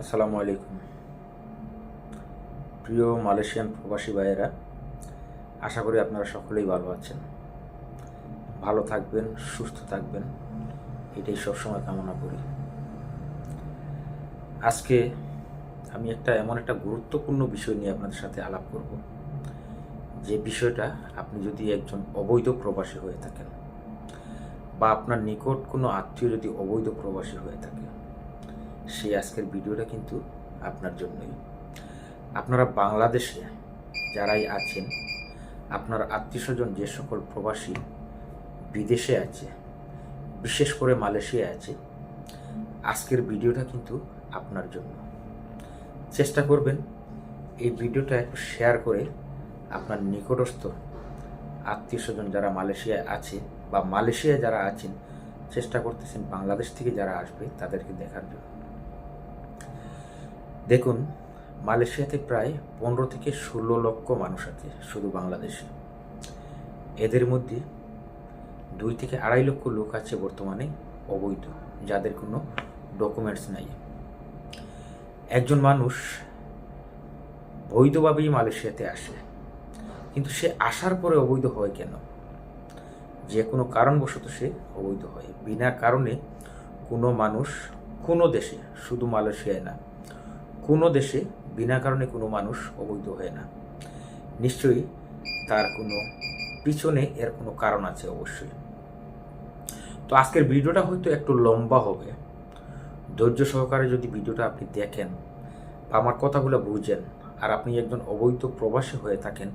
আসসালামু আলাইকুম। প্রিয় মালয়েশিয়ান প্রবাসী ভাইয়েরা, আশা করি আপনারা সকলেই ভালো আছেন। ভালো থাকবেন, সুস্থ থাকবেন, এটাই সবসময় কামনা করি। আজকে আমি একটা এমন একটা গুরুত্বপূর্ণ বিষয় নিয়ে আপনাদের সাথে আলাপ করব। যে বিষয়টা আপনি যদি একজন অবৈধ প্রবাসী হয়ে থাকেন বা আপনার নিকট কোনো আত্মীয় যদি অবৈধ প্রবাসী হয়ে থাকে সেই আজকের ভিডিওটা কিন্তু আপনার জন্যই। আপনারা বাংলাদেশে যারাই আছেন, আপনার আত্মীয় স্বজন যে সকল প্রবাসী বিদেশে আছে, বিশেষ করে মালয়েশিয়ায় আছে, আজকের ভিডিওটা কিন্তু আপনার জন্য। চেষ্টা করবেন এই ভিডিওটা একটু শেয়ার করে আপনার নিকটস্থ আত্মীয় স্বজন যারা মালয়েশিয়ায় আছে বা মালয়েশিয়ায় যারা আছেন, চেষ্টা করতেছেন বাংলাদেশ থেকে যারা আসবে তাদেরকে দেখার জন্য। দেখুন, মালয়েশিয়াতে প্রায় পনেরো থেকে ষোলো লক্ষ মানুষ আছে শুধু বাংলাদেশে। এদের মধ্যে দুই থেকে আড়াই লক্ষ লোক আছে বর্তমানে অবৈধ, যাদের কোনো ডকুমেন্টস নাই। একজন মানুষ বৈধভাবেই মালয়েশিয়াতে আসে, কিন্তু সে আসার পরে অবৈধ হয় কেন? যে কোনো কারণবশত সে অবৈধ হয়। বিনা কারণে কোনো মানুষ কোনো দেশে শুধু মালয়েশিয়ায় না কোনো দেশে বিনা কারণে কোনো মানুষ অবৈধ হয় না। নিশ্চয়ই তার কোনো পিছনে এর কোনো কারণ আছে অবশ্যই। তো আজকের ভিডিওটা হয়তো একটু লম্বা হবে। ধৈর্য সহকারে যদি ভিডিওটা আপনি দেখেন বা আমার কথাগুলো বুঝেন আর আপনি একজন অবৈধ প্রবাসী হয়ে থাকেন,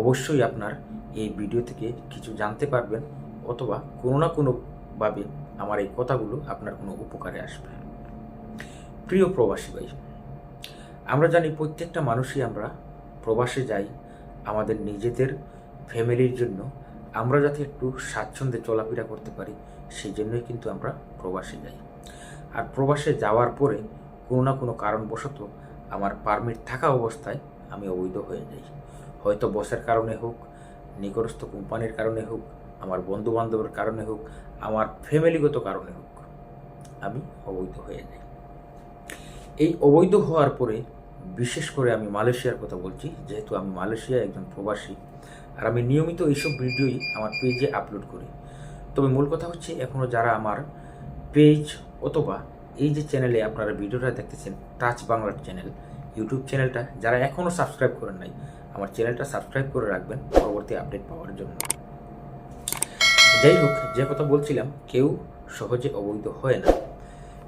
অবশ্যই আপনার এই ভিডিও থেকে কিছু জানতে পারবেন অথবা কোনো না কোনোভাবে আমার এই কথাগুলো আপনার কোনো উপকারে আসবে। প্রিয় প্রবাসী ভাই আমরা জানি প্রত্যেকটা মানুষই আমরা প্রবাসে যাই, আমাদের নিজেদের ফ্যামিলির জন্য। আমরা যাতে একটু স্বাচ্ছন্দ্যে চলাফেরা করতে পারি, সেই জন্যই কিন্তু আমরা প্রবাসে যাই। আর প্রবাসে যাওয়ার পরে কোনো না কোনো কারণবশত আমার পারমিট থাকা অবস্থায় আমি অবৈধ হয়ে যাই। হয়তো বসের কারণে হোক, নিকটস্থ কোম্পানির কারণে হোক, আমার বন্ধু বান্ধবের কারণে হোক, আমার ফ্যামিলিগত কারণে হোক, আমি অবৈধ হয়ে যাই। এই অবৈধ হওয়ার পরে বিশেষ করে আমি মালয়েশিয়ার কথা বলছি, যেহেতু আমি মালয়েশিয়া একজন প্রবাসী, আর আমি নিয়মিত এইসব ভিডিওই আমার পেজে আপলোড করি। তবে মূল কথা হচ্ছে এখনও যারা আমার পেজ অথবা এই যে চ্যানেলে আপনারা ভিডিওটা দেখতেছেন টাচ বাংলার চ্যানেল ইউটিউব চ্যানেলটা যারা এখনও সাবস্ক্রাইব করেন নাই, আমার চ্যানেলটা সাবস্ক্রাইব করে রাখবেন, পরবর্তী আপডেট পাওয়ার জন্য। যাই হোক যে কথা বলছিলাম, কেউ সহজে অবৈধ হয় না।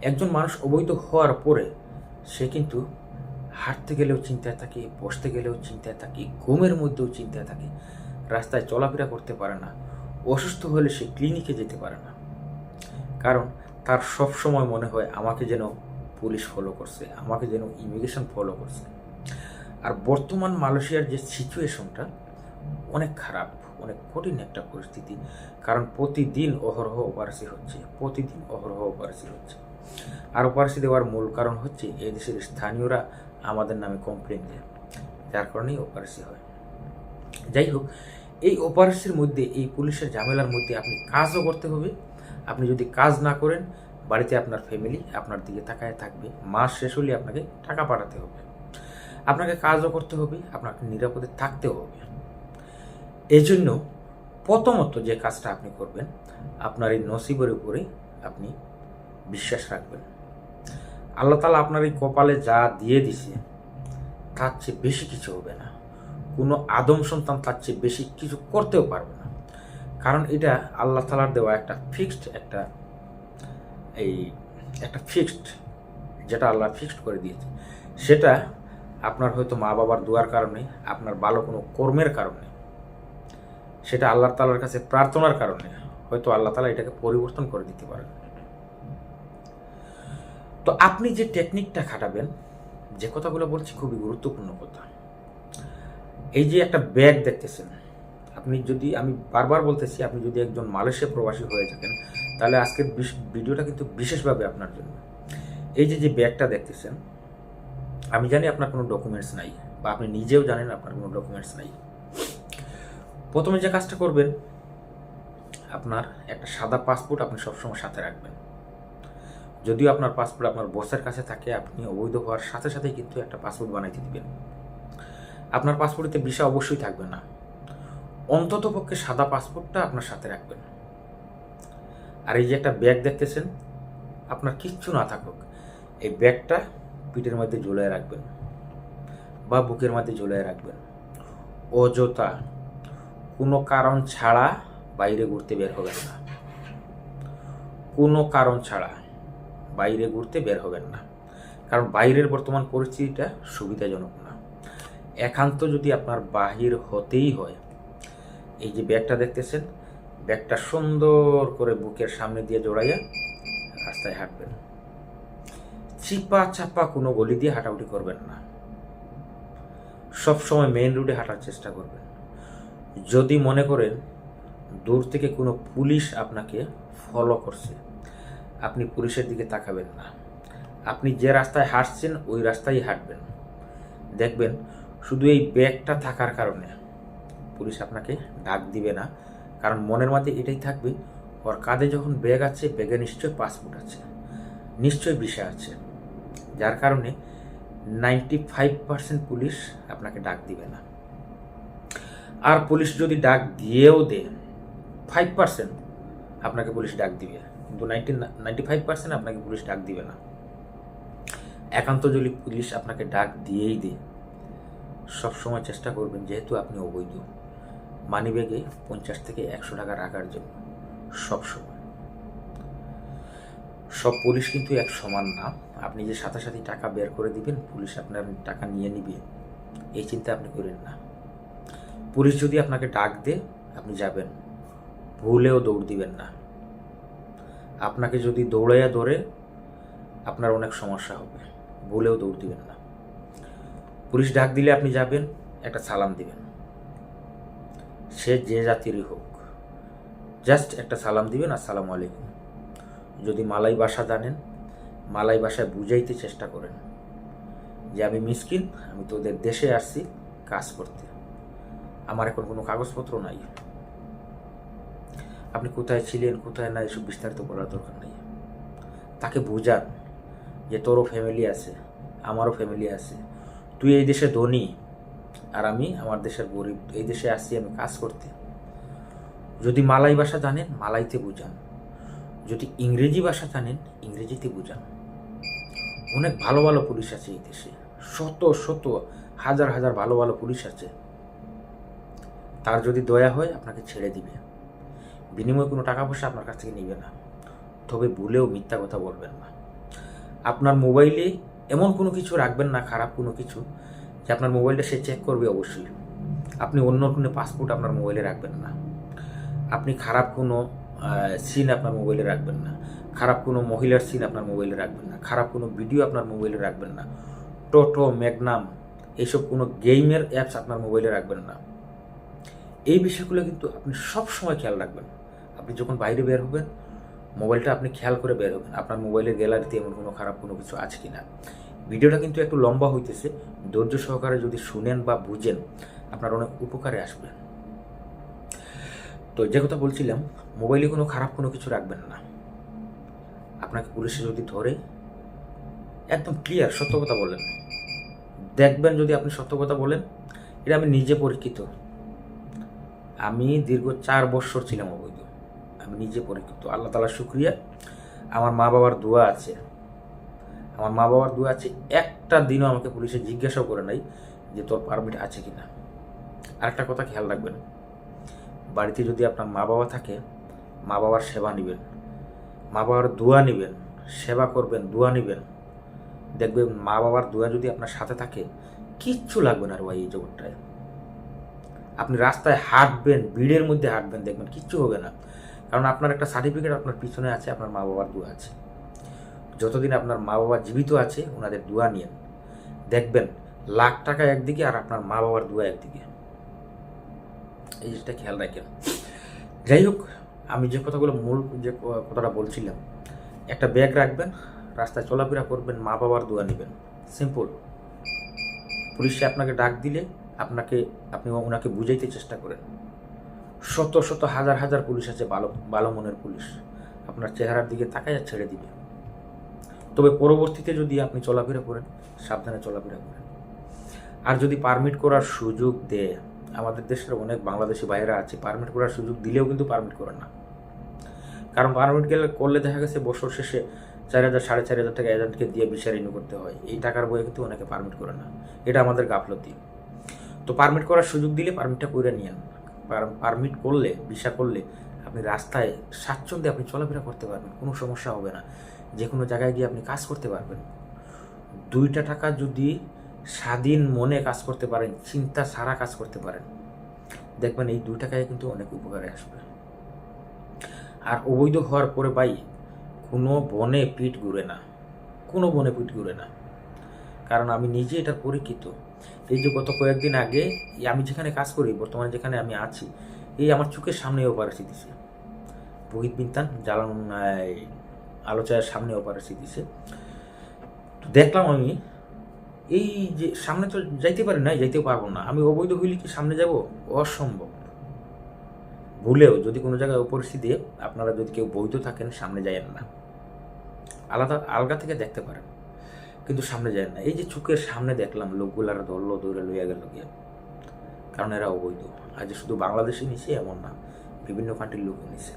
একজন মানুষ অবৈধ হওয়ার পরে সে কিন্তু হাঁটতে গেলেও চিন্তায় থাকে, বসতে গেলেও চিন্তায় থাকে, ঘুমের মধ্যেও চিন্তায় থাকে। রাস্তায় চলাফেরা করতে পারে না, অসুস্থ হলে সে ক্লিনিকে যেতে পারে না। কারণ তার সব সময় মনে হয় আমাকে যেন পুলিশ ফলো করছে, আমাকে যেন ইমিগ্রেশন ফলো করছে। আর বর্তমান মালয়েশিয়ার যে সিচুয়েশনটা অনেক খারাপ, অনেক কঠিন একটা পরিস্থিতি। কারণ প্রতিদিন অহরহ অপারেসি হচ্ছে, প্রতিদিন অহরহ অপারেসি হচ্ছে। আর অপারেসি দেওয়ার মূল কারণ হচ্ছে এই দেশের স্থানীয়রা আমাদের নামে কমপ্লেন দেয়। যার কারণেই অপারেসি হয়। যাই হোক, এই অপারেসির মধ্যে, এই পুলিশের ঝামেলার মধ্যে আপনি কাজও করতে হবে। আপনি যদি কাজ না করেন, বাড়িতে আপনার ফ্যামিলি আপনার দিকে তাকায় থাকবে। মাস শেষ হলে আপনাকে টাকা পাঠাতে হবে। আপনাকে কাজও করতে হবে, আপনাকে নিরাপদে থাকতেও হবে। এই জন্য প্রথমত যে কাজটা আপনি করবেন, আপনার এই নসিবের উপরে আপনি বিশ্বাস রাখবেন। আল্লাহ তালা আপনার এই কপালে যা দিয়ে দিছে, তার চেয়ে বেশি কিছু হবে না। কোনো আদম সন্তান তার চেয়ে বেশি কিছু করতেও পারবে না। কারণ এটা আল্লাহ তালার দেওয়া একটা ফিক্সড একটা, এই একটা ফিক্সড যেটা আল্লাহ ফিক্সড করে দিয়েছে। সেটা আপনার হয়তো মা বাবার দোয়ার কারণে, আপনার ভালো কোনো কর্মের কারণে, সেটা আল্লাহ তালার কাছে প্রার্থনার কারণে, হয়তো আল্লাহ তালা এটাকে পরিবর্তন করে দিতে পারেন তো আপনি যে টেকনিকটা খাটাবেন, যে কথাগুলো বলছি খুবই গুরুত্বপূর্ণ কথা। এই যে একটা ব্যাগ দেখতেছেন, আপনি যদি, আমি বারবার বলতেছি, আপনি যদি একজন মালয়েশিয়া প্রবাসী হয়ে থাকেন, তাহলে আজকের ভিডিওটা কিন্তু বিশেষভাবে আপনার জন্য। এই যে যে ব্যাগটা দেখতেছেন, আমি জানি আপনার কোনো ডকুমেন্টস নাই, বা আপনি নিজেও জানেন আপনার কোনো ডকুমেন্টস নাই। প্রথমে যে কাজটা করবেন, আপনার একটা সাদা পাসপোর্ট আপনি সবসময় সাথে রাখবেন। যদিও আপনার পাসপোর্ট আপনার বসের কাছে থাকে, আপনি অবৈধ হওয়ার সাথে সাথেই কিন্তু একটা পাসপোর্ট বানাইতে দিবেন। আপনার পাসপোর্টে ভিসা অবশ্যই থাকবে না। অন্তত পক্ষে সাদা পাসপোর্টটা আপনার সাথে রাখবেন। আর এই যে একটা ব্যাগ দেখতেছেন, আপনার কিচ্ছু না থাকুক, এই ব্যাগটা পিঠের মধ্যে ঝুলিয়ে রাখবেন বা বুকের মধ্যে ঝুলিয়ে রাখবেন। অযথা কোনো কারণ ছাড়া বাইরে ঘুরতে বের হবেন না। কোনো কারণ ছাড়া। বাইরে ঘুরতে বের হবেন না। কারণ বাইরের বর্তমান পরিস্থিতিটা সুবিধাজনক না। একান্ত যদি আপনার বাহির হতেই হয়, এই যে ব্যাগটা দেখতেছেন, ব্যাগটা সুন্দর করে বুকের সামনে দিয়ে জড়াইয়া রাস্তায় হাঁটবেন। চিপা চাপা কোনো গলি দিয়ে হাঁটাহুটি করবেন না। সবসময় মেইন রোডে হাঁটার চেষ্টা করবেন। যদি মনে করেন দূর থেকে কোনো পুলিশ আপনাকে ফলো করছে আপনি পুলিশের দিকে তাকাবেন না। আপনি যে রাস্তায় হাঁটছেন, ওই রাস্তায় হাঁটবেন। দেখবেন শুধু এই ব্যাগটা থাকার কারণে পুলিশ আপনাকে ডাক দিবে না। কারণ মনের মধ্যে এটাই থাকবে, ওর কাঁধে যখন ব্যাগ আছে, ব্যাগে নিশ্চয়ই পাসপোর্ট আছে। নিশ্চয়ই বিষয় আছে। যার কারণে নাইনটি ফাইভ পার্সেন্ট পুলিশ আপনাকে ডাক দিবে না। আর পুলিশ যদি ডাক দিয়েও দেয় ফাইভ পার্সেন্ট আপনাকে পুলিশ ডাক দিবে। কিন্তু নাইনটি নাইনটি ফাইভ পার্সেন্ট আপনাকে পুলিশ ডাক দিবে না। একান্ত যদি পুলিশ আপনাকে ডাক দিয়েই দেয় সবসময় চেষ্টা করবেন যেহেতু আপনি অবৈধ। মানিব্যাগে পঞ্চাশ থেকে একশো টাকা রাখার জন্য সবসময় সব পুলিশ কিন্তু এক সমান না। আপনি যে সাথে সাথে টাকা বের করে দিবেন, পুলিশ আপনার টাকা নিয়ে নিবে। এই চিন্তা আপনি করেন না। পুলিশ যদি আপনাকে ডাক দে আপনি যাবেন। ভুলেও দৌড় দিবেন না। আপনাকে যদি দৌড়াইয়া ধরে, আপনার অনেক সমস্যা হবে। বলেও দৌড় দিবেন না। পুলিশ ডাক দিলে আপনি যাবেন, একটা সালাম দিবেন। সে যে জাতিরই হোক, জাস্ট একটা সালাম দিবেন, আসসালামু আলাইকুম। যদি মালাই ভাষা জানেন, মালাই ভাষায় বুঝাইতে চেষ্টা করেন যে আমি মিসকিন, আমি তোদের দেশে আসছি কাজ করতে। আমার এখন কোনো কাগজপত্র নাই। আপনি কোথায় ছিলেন, কোথায় না, এসব বিস্তারিত বলার দরকার নেই। তাকে বুঝান যে তোরও ফ্যামিলি আছে, আমারও ফ্যামিলি আছে। তুই এই দেশে ধনী আর আমি আমার দেশের গরিব, এই দেশে আসছি আমি কাজ করতে। যদি মালাই ভাষা জানেন, মালাইতে বুঝান। যদি ইংরেজি ভাষা জানেন, ইংরেজিতে বোঝান। অনেক ভালো ভালো পুলিশ আছে এই দেশে। শত শত, হাজার হাজার ভালো ভালো পুলিশ আছে। তার যদি দয়া হয়, আপনাকে ছেড়ে দিবে। বিনিময়ে কোনো টাকা পয়সা আপনার কাছ থেকে নেবে না। তবে ভুলেও মিথ্যা কথা বলবেন না। আপনার মোবাইলে এমন কোনো কিছু রাখবেন না, খারাপ কোনো কিছু, যে আপনার মোবাইলটা সে চেক করবে অবশ্যই। আপনি অন্য কোনো পাসপোর্ট আপনার মোবাইলে রাখবেন না। আপনি খারাপ কোনো সিন আপনার মোবাইলে রাখবেন না। খারাপ কোনো মহিলার সিন আপনার মোবাইলে রাখবেন না। খারাপ কোনো ভিডিও আপনার মোবাইলে রাখবেন না। টোটো ম্যাগনাম এইসব কোনো গেমের অ্যাপস আপনার মোবাইলে রাখবেন না। এই বিষয়গুলো কিন্তু আপনি সব সময় খেয়াল রাখবেন। আপনি যখন বাইরে বের হবেন, মোবাইলটা আপনি খেয়াল করে বের হবেন। আপনার মোবাইলের গ্যালারিতে এমন কোনো খারাপ কোনো কিছু আছে কি না ভিডিওটা কিন্তু একটু লম্বা হইতেছে। ধৈর্য সহকারে যদি শুনেন বা বুঝেন, আপনার অনেক উপকারে আসবে। তো যে কথা বলছিলাম, মোবাইলে কোনো খারাপ কোনো কিছু রাখবেন না। আপনাকে পুলিশে যদি ধরে, একদম ক্লিয়ার সত্য কথা বলেন। দেখবেন যদি আপনি সত্য কথা বলেন, এটা আমি নিজে পরীক্ষিত। আমি দীর্ঘ চার বছর ছিলাম অবৈধ আমি নিজে পরীক্ষিত আল্লাহ তালা শুক্রিয়া। আমার মা বাবার দোয়া আছে। আমার মা বাবার দোয়া আছে, একটা দিনও আমাকে পুলিশে জিজ্ঞাসাও করে নাই যে তোর পারমিট আছে কি না আরেকটা কথা খেয়াল রাখবেন, বাড়িতে যদি আপনার মা বাবা থাকে, মা বাবার সেবা নেবেন, মা বাবার দোয়া নেবেন, সেবা করবেন, দোয়া নেবেন, দেখবেন মা বাবার দোয়া যদি আপনার সাথে থাকে, কিচ্ছু লাগবে না আর ভাই এই জগৎটায়। আপনি রাস্তায় হাঁটবেন, ভিড়ের মধ্যে হাঁটবেন, দেখবেন কিচ্ছু হবে না। কারণ আপনার একটা সার্টিফিকেট আপনার পিছনে আছে, আপনার মা বাবার দোয়া আছে। যতদিন আপনার মা বাবা জীবিত আছে, ওনাদের দোয়া নিয়েন দেখবেন লাখ টাকা একদিকে আর আপনার মা বাবার দোয়া একদিকে। এই জিনিসটা খেয়াল রাখেন। যাই হোক, আমি যে কথাগুলো মূল যে কথাটা বলছিলাম, একটা ব্যাগ রাখবেন, রাস্তায় চলাফেরা করবেন মা বাবার দোয়া নেবেন। সিম্পল। পুলিশে আপনাকে ডাক দিলে আপনাকে, আপনি ওনাকে বুঝাইতে চেষ্টা করেন। শত শত হাজার হাজার পুলিশ আছে ভালো ভালো মনের পুলিশ। আপনার চেহারার দিকে তাকাইয়া ছেড়ে দিবে। তবে পরবর্তীতে যদি আপনি চলাফেরা করেন, সাবধানে চলাফেরা করেন। আর যদি পারমিট করার সুযোগ দেয়, আমাদের দেশের অনেক বাংলাদেশি ভাইয়েরা আছে পারমিট করার সুযোগ দিলেও কিন্তু পারমিট করেন না। কারণ পারমিট গেলে, করলে দেখা গেছে, বছর শেষে চার হাজার, সাড়ে চার হাজার টাকা এজেন্টকে দিয়ে ভিসা করতে হয়। এই টাকার বইয়ে কিন্তু অনেকে পারমিট করে না। এটা আমাদের গাফলতি। তো পারমিট করার সুযোগ দিলে পারমিটটা করে নিয়েন পারমিট করলে ভিসা করলে আপনি রাস্তায় স্বাচ্ছন্দ্যে আপনি চলাফেরা করতে পারবেন, কোনো সমস্যা হবে না। যে কোনো জায়গায় গিয়ে আপনি কাজ করতে পারবেন। দুইটা টাকা যদি স্বাধীন মনে কাজ করতে পারেন, চিন্তা ছাড়া কাজ করতে পারেন, দেখবেন এই দুই টাকায় কিন্তু অনেক উপকারে আসবে। আর অবৈধ হওয়ার পরে ভাই, কোনো বনে পিঠ ঘুরে না। কোনো বনে পিঠ ঘুরে না। কারণ আমি নিজে এটার পরীক্ষিত। এই যে গত কয়েকদিন আগে আমি যেখানে কাজ করি, বর্তমানে যেখানে আমি আছি, এই আমার চোখের সামনে অপারেশন দিছে। বহিত বিন্তান, জ্বালান আলোচনার সামনে অপারেশন দিছে। দেখলাম আমি, এই যে সামনে তো যাইতে পারি না যাইতেও পারব না। আমি অবৈধ হইলে কি সামনে যাব? অসম্ভব। ভুলেও যদি কোনো জায়গায় পরিস্থিতি আপনারা যদি কেউ বৈধ থাকেন, সামনে যায়েন না। আলাদা, আলগা থেকে দেখতে পারেন। কিন্তু সামনে যায় না। এই যে চোখের সামনে দেখলাম, লোকগুলার ধরলো দৌড়ে লইয়া গেল গিয়ে। কারণ এরা অবৈধ। আজ শুধু বাংলাদেশে নিছে, এমন না, বিভিন্ন কান্ট্রির লোক নিছে।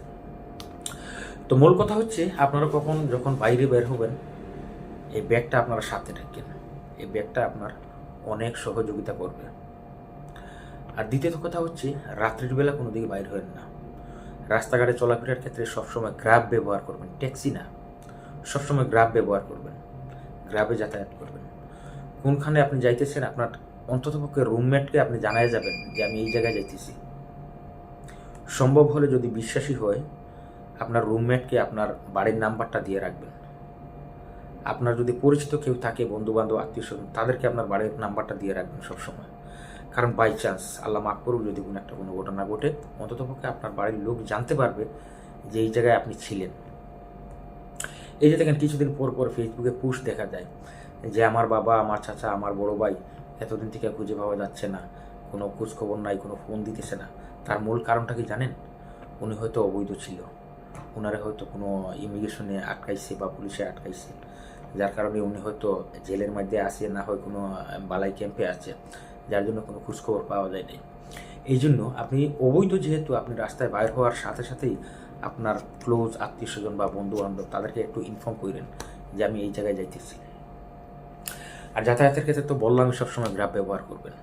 তো মূল কথা হচ্ছে, আপনারা কখন যখন বাইরে বের হবেন, এই ব্যাগটা আপনারা সাথে রাখেন। এই ব্যাগটা আপনার অনেক সহযোগিতা করবে। আর দ্বিতীয়ত কথা হচ্ছে, রাত্রির বেলা কোনো দিকে বাইর হবেন না। রাস্তাঘাটে চলাফেরার ক্ষেত্রে সবসময় গ্রাফ ব্যবহার করবেন। ট্যাক্সি না। সবসময় গ্রাফ ব্যবহার করবেন। গ্রাবে যাতায়াত করবেন। কোনখানে আপনি যাইতেছেন, আপনার অন্ততপক্ষে রুমমেটকে আপনি জানাই যাবেন যে আমি এই জায়গায় যাইতেছি। সম্ভব হলে যদি বিশ্বাসী হয়, আপনার রুমমেটকে আপনার বাড়ির নাম্বারটা দিয়ে রাখবেন। আপনার যদি পরিচিত কেউ থাকে বন্ধু বান্ধব আত্মীয় স্বজন তাদেরকে আপনার বাড়ির নাম্বারটা দিয়ে রাখবেন সবসময়। কারণ বাই চান্স আল্লাহ মাফ করুক, যদি কোনো একটা কোনো ঘটনা ঘটে, অন্ততপক্ষে আপনার বাড়ির লোক জানতে পারবে যে এই জায়গায় আপনি ছিলেন। এই যে দেখেন, কিছুদিন পর পর ফেসবুকে পুশ দেখা যায় যে, আমার বাবা, আমার চাচা, আমার বড় ভাই এতদিন থেকে খুঁজে পাওয়া যাচ্ছে না। কোনো খোঁজখবর নাই, কোনো ফোন দিতেছে না। তার মূল কারণটা কি জানেন? উনি হয়তো অবৈধ ছিল। ওনারা হয়তো কোনো ইমিগ্রেশনে আটকাইছে বা পুলিশে আটকাইছে। যার কারণে উনি হয়তো জেলের মধ্যে আসে না হয় কোনো বালাই ক্যাম্পে আছে। যার জন্য কোনো খোঁজখবর পাওয়া যায় নাই এই জন্য আপনি অবৈধ যেহেতু আপনি রাস্তায় বাইর হওয়ার সাথে সাথেই আপনার ক্লোজ আত্মীয় স্বজন বা বন্ধু বান্ধব তাদেরকে একটু ইনফর্ম করেন যে আমি এই জায়গায় যাইতেছি। আর যাতায়াতের ক্ষেত্রে তো বললাম, সবসময় গ্রাফ ব্যবহার করবেন।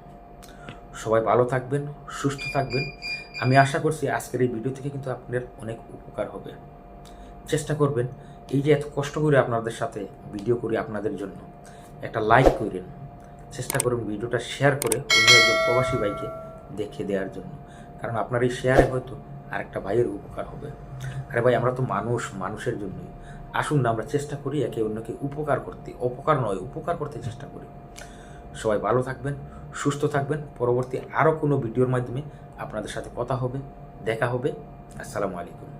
সবাই ভালো থাকবেন, সুস্থ থাকবেন। আমি আশা করছি আজকের এই ভিডিও থেকে কিন্তু আপনাদের অনেক উপকার হবে। চেষ্টা করবেন এই যে এত কষ্ট করে আপনাদের সাথে ভিডিও করি আপনাদের জন্য, একটা লাইক করেন। চেষ্টা করুন ভিডিওটা শেয়ার করে অন্য একজন প্রবাসী ভাইকে দেখিয়ে দেওয়ার জন্য। কারণ আপনার এই শেয়ারে হয়তো আরেকটা ভাইয়ের উপকার হবে। আরে ভাই, আমরা তো মানুষ, মানুষের জন্যই। আসুন না, আমরা চেষ্টা করি একে অন্যকে উপকার করতে। অপকার নয়, উপকার করতে চেষ্টা করি। সবাই ভালো থাকবেন, সুস্থ থাকবেন। পরবর্তী আরও কোনো ভিডিওর মাধ্যমে আপনাদের সাথে কথা হবে, দেখা হবে। আসসালামু আলাইকুম।